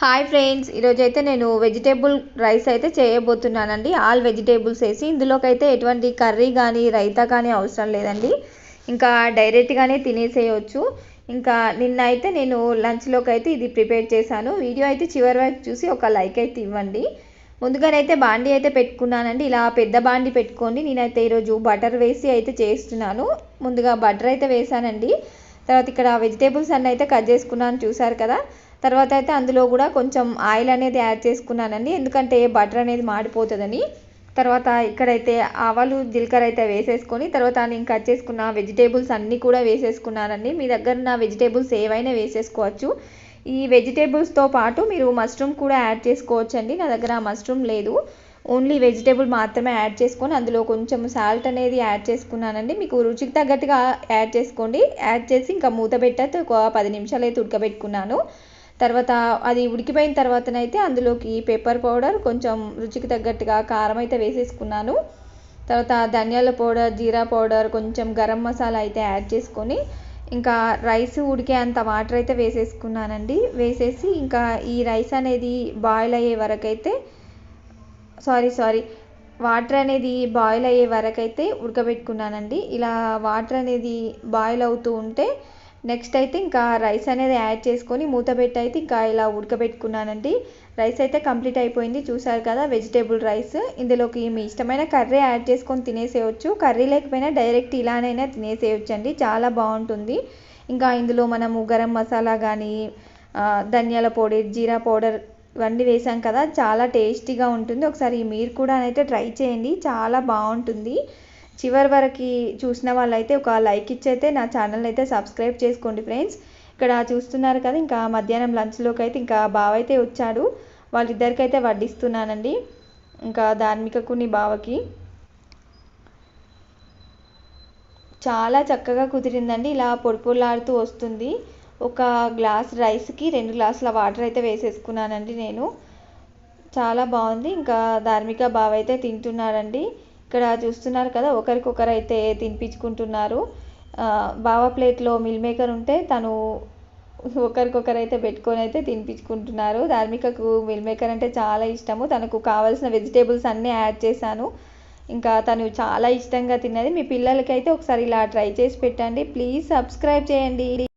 Hi friends ఈరోజు అయితే నేను వెజిటేబుల్ రైస్ అయితే చేయబోతున్నానండి. ఆల్ వెజిటేబుల్స్ వేసి ఇందులోకైతే ఎటువంటి కర్రీ కానీ రైతా కానీ అవసరం లేదండి. ఇంకా డైరెక్ట్గానే తినేసేయచ్చు. ఇంకా నిన్న అయితే నేను లంచ్లోకి అయితే ఇది ప్రిపేర్ చేశాను. వీడియో అయితే చివరి వరకు చూసి ఒక లైక్ అయితే ఇవ్వండి. ముందుగానైతే బాండి అయితే పెట్టుకున్నానండి. ఇలా పెద్ద బాండి పెట్టుకోండి. నేనైతే ఈరోజు బటర్ వేసి అయితే చేస్తున్నాను. ముందుగా బటర్ అయితే వేసానండి తర్వాత ఇక్కడ వెజిటేబుల్స్ అన్నీ అయితే కట్ చేసుకున్నాను. చూసారు కదా? తర్వాత అయితే అందులో కూడా కొంచెం ఆయిల్ అనేది యాడ్ చేసుకున్నానండి. ఎందుకంటే బటర్ అనేది మాడిపోతుందని. తర్వాత ఇక్కడైతే ఆవాలు జీలకర్ర అయితే వేసేసుకొని తర్వాత నేను కట్ చేసుకున్న వెజిటేబుల్స్ అన్నీ కూడా వేసేసుకున్నానండి. మీ దగ్గర నా వెజిటేబుల్స్ ఏవైనా వేసేసుకోవచ్చు. ఈ వెజిటేబుల్స్తో పాటు మీరు మష్రూమ్ కూడా యాడ్ చేసుకోవచ్చండి. నా దగ్గర మష్రూమ్ లేదు. ఓన్లీ వెజిటేబుల్ మాత్రమే యాడ్ చేసుకొని అందులో కొంచెం సాల్ట్ అనేది యాడ్ చేసుకున్నానండి. మీకు రుచికి తగ్గట్టుగా యాడ్ చేసుకోండి. యాడ్ చేసి ఇంకా మూత పెట్టఅయితే ఒక పది నిమిషాలు అయితే ఉడకబెట్టుకున్నాను. తర్వాత అది ఉడికిపోయిన తర్వాతనైతే అందులోకి పెప్పర్ పౌడర్ కొంచెం రుచికి తగ్గట్టుగా కారం అయితే వేసేసుకున్నాను. తర్వాత ధనియాల పౌడర్ జీరా పౌడర్ కొంచెం గరం మసాలా అయితే యాడ్ చేసుకొని ఇంకా రైస్ ఉడికే అంత వాటర్ అయితే వేసేసుకున్నానండి. వేసేసి ఇంకా ఈ రైస్ అనేది బాయిల్ అయ్యే వరకు అయితే సారీ సారీ వాటర్ అనేది బాయిల్ అయ్యే వరకు అయితే ఉడకబెట్టుకున్నానండి. ఇలా వాటర్ అనేది బాయిల్ అవుతూ ఉంటే నెక్స్ట్ అయితే ఇంకా రైస్ అనేది యాడ్ చేసుకొని మూత పెట్టి అయితే ఇంకా ఇలా ఉడకబెట్టుకున్నానండి. రైస్ అయితే కంప్లీట్ అయిపోయింది. చూసారు కదా వెజిటేబుల్ రైస్ ఇందులోకి మీ ఇష్టమైన కర్రీ యాడ్ చేసుకొని తినేసేయచ్చు. కర్రీ లేకపోయినా డైరెక్ట్ ఇలానైనా తినేసేయచ్చు అండి చాలా బాగుంటుంది. ఇంకా ఇందులో మనము గరం మసాలా కానీ ధనియాల పొడి జీరా పౌడర్ ఇవన్నీ వేసాం కదా చాలా టేస్టీగా ఉంటుంది. ఒకసారి మీరు కూడా అయితే ట్రై చేయండి. చాలా బాగుంటుంది. చివరి వరకు చూసిన వాళ్ళైతే ఒక లైక్ ఇచ్చి అయితే నా ఛానల్ అయితే సబ్స్క్రైబ్ చేసుకోండి ఫ్రెండ్స్ ఇక్కడ చూస్తున్నారు కదా ఇంకా మధ్యాహ్నం లంచ్లోకి అయితే ఇంకా బావ అయితే వచ్చాడు. వాళ్ళిద్దరికి అయితే వడ్డిస్తున్నానండి ఇంకా ధార్మికకుని బావకి. చాలా చక్కగా కుదిరిందండి ఇలా పొడి పొడిలాడుతూ వస్తుంది. ఒక గ్లాస్ రైస్కి రెండు గ్లాసుల వాటర్ అయితే వేసేసుకున్నానండి నేను. చాలా బాగుంది ఇంకా ధార్మిక బావ అయితే తింటున్నారండి ఇక్కడ చూస్తున్నారు కదా ఒకరికొకరు అయితే తినిపించుకుంటున్నారు బావ ప్లేట్లో మిల్ మేకర్ ఉంటే తను ఒకరికొకరు అయితే పెట్టుకొని అయితే తినిపించుకుంటున్నారు. ధార్మికకు మిల్ మేకర్ అంటే చాలా ఇష్టము. తనకు కావాల్సిన వెజిటేబుల్స్ అన్నీ యాడ్ చేశాను. ఇంకా తను చాలా ఇష్టంగా తిన్నది. మీ పిల్లలకైతే ఒకసారి ఇలా ట్రై చేసి పెట్టండి. ప్లీజ్ సబ్స్క్రైబ్ చేయండి.